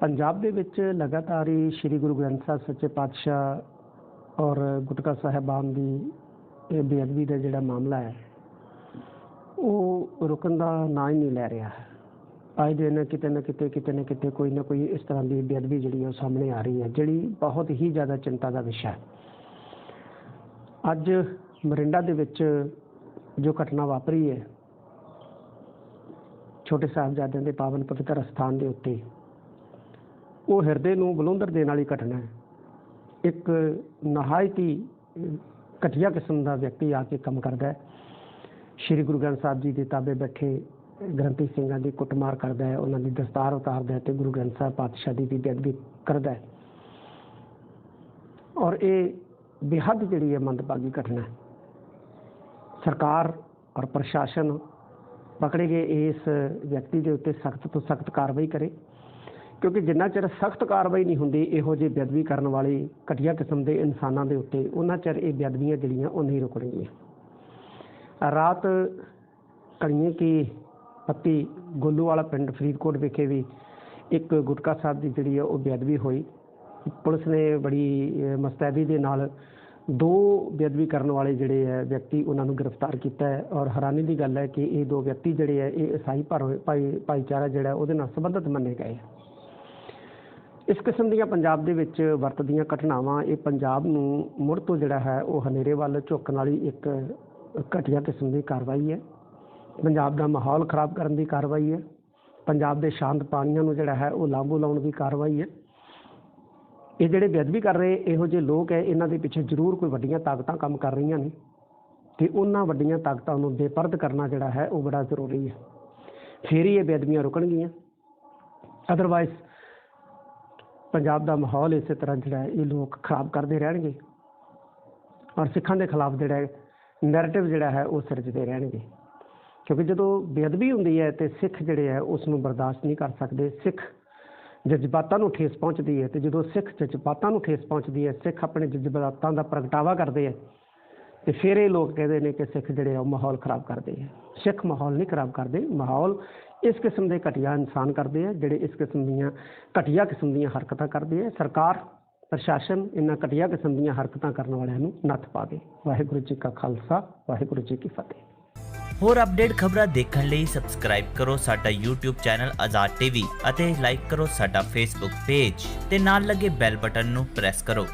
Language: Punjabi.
ਪੰਜਾਬ ਦੇ ਵਿੱਚ ਲਗਾਤਾਰ ਹੀ ਸ੍ਰੀ ਗੁਰੂ ਗ੍ਰੰਥ ਸਾਹਿਬ ਸੱਚੇ ਪਾਤਸ਼ਾਹ ਔਰ ਗੁਟਕਾ ਸਾਹਿਬਾਨ ਦੀ ਇਹ ਬੇਅਦਬੀ ਦਾ ਜਿਹੜਾ ਮਾਮਲਾ ਹੈ, ਉਹ ਰੁਕਣ ਦਾ ਨਾਂ ਹੀ ਨਹੀਂ ਲੈ ਰਿਹਾ। ਹੈ ਅੱਜ ਦਿਨ ਕਿਤੇ ਨਾ ਕਿਤੇ ਕਿਤੇ ਨਾ ਕਿਤੇ ਕੋਈ ਨਾ ਕੋਈ ਇਸ ਤਰ੍ਹਾਂ ਦੀ ਬੇਅਦਬੀ ਜਿਹੜੀ ਉਹ ਸਾਹਮਣੇ ਆ ਰਹੀ ਹੈ, ਜਿਹੜੀ ਬਹੁਤ ਹੀ ਜ਼ਿਆਦਾ ਚਿੰਤਾ ਦਾ ਵਿਸ਼ਾ ਹੈ। ਅੱਜ ਮਰਿੰਡਾ ਦੇ ਵਿੱਚ ਜੋ ਘਟਨਾ ਵਾਪਰੀ ਹੈ, ਛੋਟੇ ਸਾਹਿਬਜ਼ਾਦਿਆਂ ਦੇ ਪਾਵਨ ਪਵਿੱਤਰ ਸਥਾਨ ਦੇ ਉੱਤੇ ਉਹ ਹਿਰਦੇ ਨੂੰ ਬਲੁੰਦਰ ਦੇਣ ਵਾਲੀ ਘਟਨਾ ਹੈ। ਇੱਕ ਨਹਾਇਤ ਹੀ ਘਟੀਆ ਕਿਸਮ ਦਾ ਵਿਅਕਤੀ ਆ ਕੇ ਕੰਮ ਕਰਦਾ ਹੈ। ਸ਼੍ਰੀ ਗੁਰੂ ਗ੍ਰੰਥ ਸਾਹਿਬ ਜੀ ਦੇ ਤਾਬੇ ਬੈਠੇ ਗ੍ਰੰਥੀ ਸਿੰਘਾਂ ਦੀ ਕੁੱਟਮਾਰ ਕਰਦਾ ਹੈ। ਉਹਨਾਂ ਦੀ ਦਸਤਾਰ ਉਤਾਰਦਾ ਹੈ ਤੇ ਗੁਰੂ ਗ੍ਰੰਥ ਸਾਹਿਬ ਪਾਤਸ਼ਾਹ ਦੀ ਵੀ ਬੇਅਦਬੀ ਕਰਦਾ ਹੈ। ਔਰ ਇਹ ਬੇਹੱਦ ਜਿਹੜੀ ਹੈ ਮੰਦਭਾਗੀ ਘਟਨਾ ਹੈ। ਸਰਕਾਰ ਔਰ ਪ੍ਰਸ਼ਾਸਨ ਪਕੜੇ ਗਏ ਇਸ ਵਿਅਕਤੀ ਦੇ ਉੱਤੇ ਸਖਤ ਤੋਂ ਸਖਤ ਕਾਰਵਾਈ ਕਰੇ। ਕਿਉਂਕਿ ਜਿੰਨਾ ਚਿਰ ਸਖਤ ਕਾਰਵਾਈ ਨਹੀਂ ਹੁੰਦੀ ਇਹੋ ਜਿਹੇ ਬੇਅਦਬੀ ਕਰਨ ਵਾਲੇ ਘਟੀਆ ਕਿਸਮ ਦੇ ਇਨਸਾਨਾਂ ਦੇ ਉੱਤੇ ਉਹਨਾਂ ਚਿਰ ਇਹ ਬੇਅਦਬੀਆਂ ਜਿਹੜੀਆਂ ਉਹ ਨਹੀਂ ਰੁਕਣਗੀਆਂ। ਰਾਤ ਕਣੀਏ ਕੀ ਪੱਤੀ ਗੋਲੂਵਾਲਾ ਪਿੰਡ ਫਰੀਦਕੋਟ ਵਿਖੇ ਵੀ ਇੱਕ ਗੁਟਕਾ ਸਾਹਿਬ ਦੀ ਜਿਹੜੀ ਹੈ ਉਹ ਬੇਅਦਬੀ ਹੋਈ। ਪੁਲਿਸ ਨੇ ਬੜੀ ਅਹ, ਮੁਸਤੈਦੀ ਦੇ ਨਾਲ ਦੋ ਬੇਅਦਬੀ ਕਰਨ ਵਾਲੇ ਜਿਹੜੇ ਹੈ ਵਿਅਕਤੀ ਉਹਨਾਂ ਨੂੰ ਗ੍ਰਿਫਤਾਰ ਕੀਤਾ ਹੈ ਔਰ ਹੈਰਾਨੀ ਦੀ ਗੱਲ ਹੈ ਕਿ ਇਹ ਦੋ ਵਿਅਕਤੀ ਜਿਹੜੇ ਹੈ ਇਹ ਈਸਾਈ ਭਾਰ- ਭਾਈ ਭਾਈਚਾਰਾ ਜਿਹੜਾ ਉਹਦੇ ਨਾਲ ਸੰਬੰਧਿਤ ਮੰਨੇ ਗਏ ਇਸ ਕਿਸਮ ਦੀਆਂ ਪੰਜਾਬ ਦੇ ਵਿੱਚ ਵਰਤਦੀਆਂ ਘਟਨਾਵਾਂ, ਇਹ ਪੰਜਾਬ ਨੂੰ ਮੁੜ ਤੋਂ ਜਿਹੜਾ ਹੈ ਉਹ ਹਨੇਰੇ ਵੱਲ ਝੁਕਣ ਵਾਲੀ ਇੱਕ ਘਟੀਆ ਕਿਸਮ ਦੀ ਕਾਰਵਾਈ ਹੈ। ਪੰਜਾਬ ਦਾ ਮਾਹੌਲ ਖਰਾਬ ਕਰਨ ਦੀ ਕਾਰਵਾਈ ਹੈ। ਪੰਜਾਬ ਦੇ ਸ਼ਾਂਤ ਪਾਣੀਆਂ ਨੂੰ ਜਿਹੜਾ ਹੈ ਉਹ ਲਾਂਭੂ ਲਾਉਣ ਦੀ ਕਾਰਵਾਈ ਹੈ। ਇਹ ਜਿਹੜੇ ਬੇਅਦਬੀ ਕਰ ਰਹੇ, ਇਹੋ ਜਿਹੇ ਲੋਕ ਹੈ, ਇਹਨਾਂ ਦੇ ਪਿੱਛੇ ਜ਼ਰੂਰ ਕੋਈ ਵੱਡੀਆਂ ਤਾਕਤਾਂ ਕੰਮ ਕਰ ਰਹੀਆਂ ਨੇ ਤੇ ਉਹਨਾਂ ਵੱਡੀਆਂ ਤਾਕਤਾਂ ਨੂੰ ਬੇਪਰਦ ਕਰਨਾ ਜਿਹੜਾ ਹੈ ਉਹ ਬੜਾ ਜ਼ਰੂਰੀ ਹੈ। ਫੇਰ ਹੀ ਇਹ ਬੇਅਦਬੀਆਂ ਰੁਕਣਗੀਆਂ। ਅਦਰਵਾਈਜ਼ ਪੰਜਾਬ ਦਾ ਮਾਹੌਲ ਇਸੇ ਤਰ੍ਹਾਂ ਜਿਹੜਾ ਹੈ, ਇਹ ਲੋਕ ਖਰਾਬ ਕਰਦੇ ਰਹਿਣਗੇ ਔਰ ਸਿੱਖਾਂ ਦੇ ਖਿਲਾਫ ਜਿਹੜਾ ਨੈਰੇਟਿਵ ਜਿਹੜਾ ਹੈ, ਉਹ ਸਿਰਜਦੇ ਰਹਿਣਗੇ। ਕਿਉਂਕਿ ਜਦੋਂ ਬੇਅਦਬੀ ਹੁੰਦੀ ਹੈ ਤੇ ਸਿੱਖ ਜਿਹੜੇ ਹੈ ਉਸ ਨੂੰ ਬਰਦਾਸ਼ਤ ਨਹੀਂ ਕਰ ਸਕਦੇ। ਸਿੱਖ ਜਜ਼ਬਾਤਾਂ ਨੂੰ ਠੇਸ ਪਹੁੰਚਦੀ ਹੈ ਤੇ ਜਦੋਂ ਸਿੱਖ ਜਜ਼ਬਾਤਾਂ ਨੂੰ ਠੇਸ ਪਹੁੰਚਦੀ ਹੈ, ਸਿੱਖ ਆਪਣੇ ਜਜ਼ਬਾਤਾਂ ਦਾ ਪ੍ਰਗਟਾਵਾ ਕਰਦੇ ਹੈ ਤੇ ਫਿਰ ਇਹ ਲੋਕ ਕਹਿੰਦੇ ਨੇ ਕਿ ਸਿੱਖ ਜਿਹੜੇ ਆ, ਉਹ ਮਾਹੌਲ ਖਰਾਬ ਕਰਦੇ ਆ। ਸਿੱਖ ਮਾਹੌਲ ਨਹੀਂ ਖਰਾਬ ਕਰਦੇ। ਮਾਹੌਲ ਇਸ ਕਿਸਮ ਦੇ ਘਟੀਆ ਇਨਸਾਨ ਕਰਦੇ ਆ, ਜਿਹੜੇ ਇਸ ਕਿਸਮ ਦੀਆਂ ਘਟੀਆ ਕਿਸਮ ਦੀਆਂ ਹਰਕਤਾਂ ਕਰਦੇ ਆ। ਸਰਕਾਰ, ਪ੍ਰਸ਼ਾਸਨ ਇਹਨਾਂ ਘਟੀਆ ਕਿਸਮ ਦੀਆਂ ਹਰਕਤਾਂ ਕਰਨ ਵਾਲਿਆਂ ਨੂੰ ਨੱਥ ਪਾਵੇ ਵਾਹਿਗੁਰੂ ਜੀ ਕਾ ਖਾਲਸਾ, ਵਾਹਿਗੁਰੂ ਜੀ ਕੀ ਫਤਿਹ। ਹੋਰ ਅਪਡੇਟ ਖਬਰਾਂ ਦੇਖਣ ਲਈ ਸਬਸਕ੍ਰਾਈਬ ਕਰੋ ਸਾਡਾ YouTube ਚੈਨਲ ਆਜ਼ਾਦ ਟੀਵੀ ਅਤੇ ਲਾਈਕ ਕਰੋ ਸਾਡਾ Facebook ਪੇਜ ਤੇ ਨਾਲ ਲੱਗੇ ਬੈਲ ਬਟਨ ਨੂੰ ਪ੍ਰੈਸ ਕਰੋ।